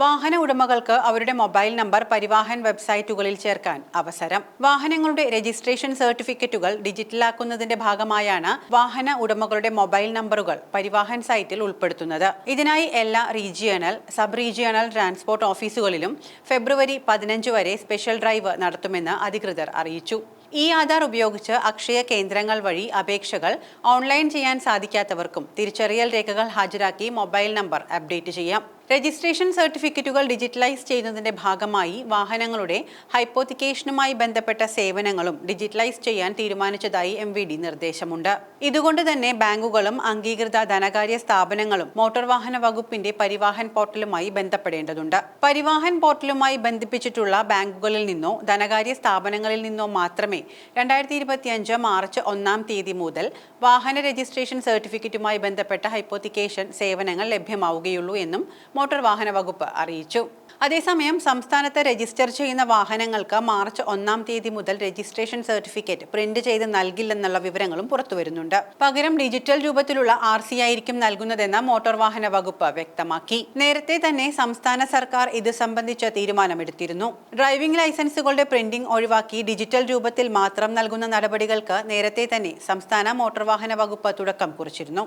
വാഹന ഉടമകൾക്ക് അവരുടെ മൊബൈൽ നമ്പർ പരിവാഹൻ വെബ്സൈറ്റുകളിൽ ചേർക്കാൻ അവസരം. വാഹനങ്ങളുടെ രജിസ്ട്രേഷൻ സർട്ടിഫിക്കറ്റുകൾ ഡിജിറ്റലാക്കുന്നതിന്റെ ഭാഗമായാണ് വാഹന ഉടമകളുടെ മൊബൈൽ നമ്പറുകൾ പരിവാഹൻ സൈറ്റിൽ ഉൾപ്പെടുത്തുന്നത്. ഇതിനായി എല്ലാ റീജിയണൽ സബ് റീജിയണൽ ട്രാൻസ്പോർട്ട് ഓഫീസുകളിലും ഫെബ്രുവരി പതിനഞ്ച് വരെ സ്പെഷ്യൽ ഡ്രൈവ് നടത്തുമെന്ന് അധികൃതർ അറിയിച്ചു. ഇ ആധാർ ഉപയോഗിച്ച് അക്ഷയ കേന്ദ്രങ്ങൾ വഴി അപേക്ഷകൾ ഓൺലൈൻ ചെയ്യാൻ സാധിക്കാത്തവർക്കും തിരിച്ചറിയൽ രേഖകൾ ഹാജരാക്കി മൊബൈൽ നമ്പർ അപ്ഡേറ്റ് ചെയ്യാം. രജിസ്ട്രേഷൻ സർട്ടിഫിക്കറ്റുകൾ ഡിജിറ്റലൈസ് ചെയ്യുന്നതിന്റെ ഭാഗമായി വാഹനങ്ങളുടെ ഹൈപ്പോത്തിക്കേഷനുമായി ബന്ധപ്പെട്ട സേവനങ്ങളും ഡിജിറ്റലൈസ് ചെയ്യാൻ തീരുമാനിച്ചതായി എം വി ഡി നിർദ്ദേശമുണ്ട്. ഇതുകൊണ്ട് തന്നെ ബാങ്കുകളും അംഗീകൃത ധനകാര്യ സ്ഥാപനങ്ങളും മോട്ടോർ വാഹന വകുപ്പിന്റെ പരിവാഹൻ പോർട്ടലുമായി ബന്ധപ്പെടേണ്ടതുണ്ട്. പരിവാഹൻ പോർട്ടലുമായി ബന്ധിപ്പിച്ചിട്ടുള്ള ബാങ്കുകളിൽ നിന്നോ ധനകാര്യ സ്ഥാപനങ്ങളിൽ നിന്നോ മാത്രമേ രണ്ടായിരത്തി ഇരുപത്തിയഞ്ച് മാർച്ച് ഒന്നാം തീയതി മുതൽ വാഹന രജിസ്ട്രേഷൻ സർട്ടിഫിക്കറ്റുമായി ബന്ധപ്പെട്ട ഹൈപ്പോത്തിക്കേഷൻ സേവനങ്ങൾ ലഭ്യമാവുകയുള്ളൂ എന്നും മോട്ടോർ വാഹന വകുപ്പ് അറിയിച്ചു. അതേസമയം സംസ്ഥാനത്ത് രജിസ്റ്റർ ചെയ്യുന്ന വാഹനങ്ങൾക്ക് മാർച്ച് ഒന്നാം തീയതി മുതൽ രജിസ്ട്രേഷൻ സർട്ടിഫിക്കറ്റ് പ്രിന്റ് ചെയ്ത് നൽകില്ലെന്നുള്ള വിവരങ്ങളും പുറത്തുവരുന്നുണ്ട്. പകരം ഡിജിറ്റൽ രൂപത്തിലുള്ള ആർ സി ആയിരിക്കും നൽകുന്നതെന്ന് മോട്ടോർ വാഹന വകുപ്പ് വ്യക്തമാക്കി. നേരത്തെ തന്നെ സംസ്ഥാന സർക്കാർ ഇത് സംബന്ധിച്ച തീരുമാനമെടുത്തിരുന്നു. ഡ്രൈവിംഗ് ലൈസൻസുകളുടെ പ്രിന്റിംഗ് ഒഴിവാക്കി ഡിജിറ്റൽ രൂപത്തിൽ മാത്രം നൽകുന്ന നടപടികൾക്ക് നേരത്തെ തന്നെ സംസ്ഥാന മോട്ടോർ വാഹന വകുപ്പ് തുടക്കം കുറിച്ചിരുന്നു.